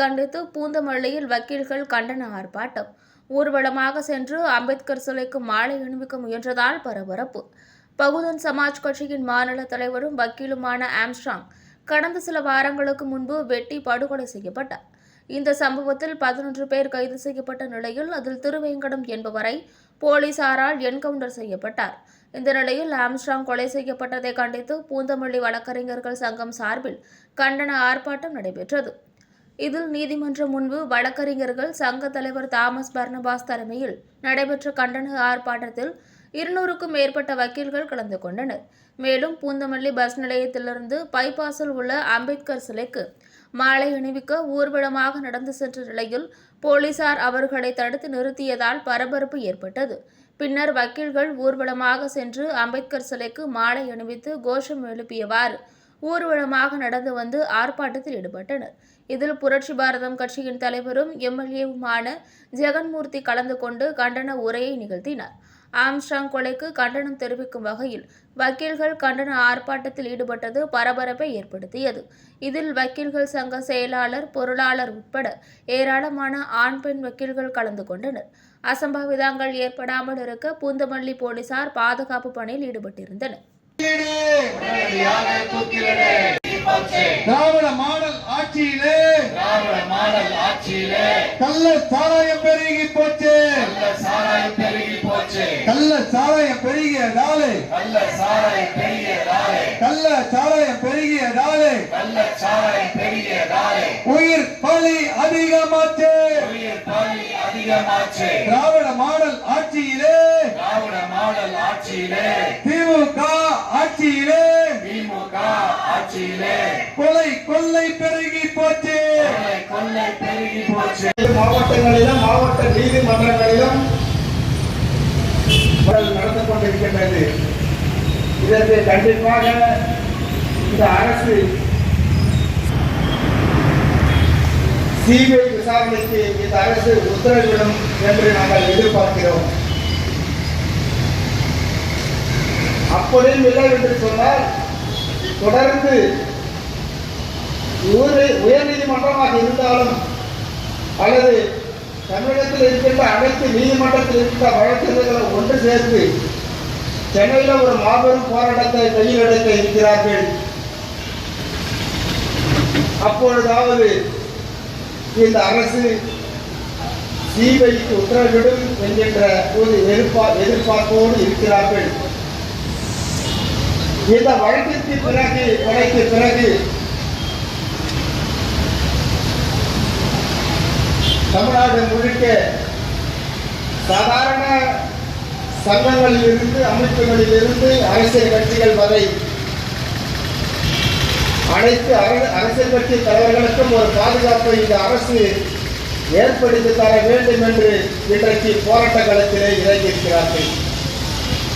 கண்டித்து பூந்தமல்லியில் வக்கீல்கள் கண்டன ஆர்ப்பாட்டம். ஊர்வலமாக சென்று அம்பேத்கர் சிலைக்கு மாலை அணிவிக்க முயன்றதால் பரபரப்பு. பகுஜன் சமாஜ் கட்சியின் மாநில தலைவரும் வக்கீலுமான ஆம்ஸ்ட்ராங் கடந்த சில வாரங்களுக்கு முன்பு வெட்டி படுகொலை செய்யப்பட்டார். இந்த சம்பவத்தில் பதினொன்று பேர் கைது செய்யப்பட்ட நிலையில் அதில் திருவேங்கடம் என்பவரை போலீசாரால் என்கவுண்டர் செய்யப்பட்டார். இந்த நிலையில் ஆம்ஸ்ட்ராங் கொலை செய்யப்பட்டதை கண்டித்து பூந்தமல்லி வழக்கறிஞர்கள் சங்கம் சார்பில் கண்டன ஆர்ப்பாட்டம் நடைபெற்றது. இதில் நீதிமன்றம் முன்பு வழக்கறிஞர்கள் சங்க தலைவர் தாமஸ் பர்னபாஸ் தலைமையில் நடைபெற்ற கண்டன ஆர்ப்பாட்டத்தில் இருநூறுக்கும் மேற்பட்ட வக்கீல்கள் கலந்து கொண்டனர். மேலும் பூந்தமல்லி பஸ் நிலையத்திலிருந்து பைபாஸில் உள்ள அம்பேத்கர் சிலைக்கு மாலை அணிவிக்க ஊர்வலமாக நடந்து சென்ற நிலையில் போலீசார் அவர்களை தடுத்து நிறுத்தியதால் பரபரப்பு ஏற்பட்டது. பின்னர் வக்கீல்கள் ஊர்வலமாக சென்று அம்பேத்கர் சிலைக்கு மாலை அணிவித்து கோஷம் எழுப்பியவாறு ஊர்வலமாக நடந்து வந்து ஆர்ப்பாட்டத்தில் ஈடுபட்டனர். இதில் புரட்சி பாரதம் கட்சியின் தலைவரும் எம்எல்ஏவுமான ஜெகன்மூர்த்தி கலந்து கொண்டு கண்டன உரையை நிகழ்த்தினார். ஆம்ஸ்டாங் கொலைக்கு கண்டனம் தெரிவிக்கும் வகையில் வக்கீல்கள் கண்டன ஆர்ப்பாட்டத்தில் ஈடுபட்டது பரபரப்பை ஏற்படுத்தியது. இதில் வக்கீல்கள் சங்க செயலாளர் பொருளாளர் உட்பட ஏராளமான ஆண் பெண் வக்கீல்கள் கலந்து கொண்டனர். அசம்பாவிதங்கள் ஏற்படாமல் இருக்க பூந்தமல்லி போலீசார் பாதுகாப்பு பணியில் ஈடுபட்டிருந்தனர். திராவிட மாடல் ஆட்சியிலே திராவிட மாடல் ஆட்சியிலே கள்ள சாராயம் பெருகி போச்சு. நல்ல சாராயம் பெருகி போச்சு. கள்ள சாராயம் பெருகியதாலே நல்ல சாராயம் பெருகியதாலே கள்ள சாராயம் பெருகியதாலே நல்ல சாராயம் பெருகியதாலே உயிர் பலி அதிகமாச்சு. உயிர் பலி அதிகமாச்சு. திராவிட மாடல் ஆட்சியிலே திராவிட மாடல் ஆட்சியிலே திமுக ஆட்சியிலே திமுக ஆட்சியிலே கொலை கொள்ளை பெருகி போச்சு. கொள்ளை பெருகி போச்சு. மாவட்டங்களிலும் மாவட்ட நீதிமன்றங்களிலும் நடந்து கொண்டிருக்கின்றது. இதற்கு கண்டிப்பாக இந்த அரசு சிபிஐ விசாரணைக்கு இந்த அரசு உத்தரவிடும் என்று நாங்கள் எதிர்பார்க்கிறோம். அப்படியும் இல்லை என்று சொன்னால் தொடர்ந்து உயர் நீதிமன்றமாக இருந்தாலும் அல்லது தமிழகத்தில் இருக்கின்ற அனைத்து நீதிமன்றத்தில் இருக்கின்ற வழக்கறிஞர்களை ஒன்று சேர்த்து சென்னையில் ஒரு மாபெரும் போராட்டத்தை கையில் எடுக்க இருக்கிறார்கள். அப்பொழுதாவது இந்த அரசு சிபிஐக்கு உத்தரவிடும் என்கின்ற ஒரு எதிர்பார் எதிர்பார்ப்போடு இருக்கிறார்கள். இந்த வழக்கிற்கு பிறகு கொலைக்கு பிறகு தமிழ்நாடு முழுக்க சாதாரண சங்கங்களில் இருந்து அமைப்புகளில் இருந்து அரசியல் கட்சிகள் வரை அனைத்து அரசியல் கட்சி தலைவர்களுக்கும் ஒரு பாதுகாப்பை இந்த அரசு ஏற்படுத்தி தர வேண்டும் என்று இன்றைக்கு போராட்ட களத்திலே இறங்கியிருக்கிறார்கள்.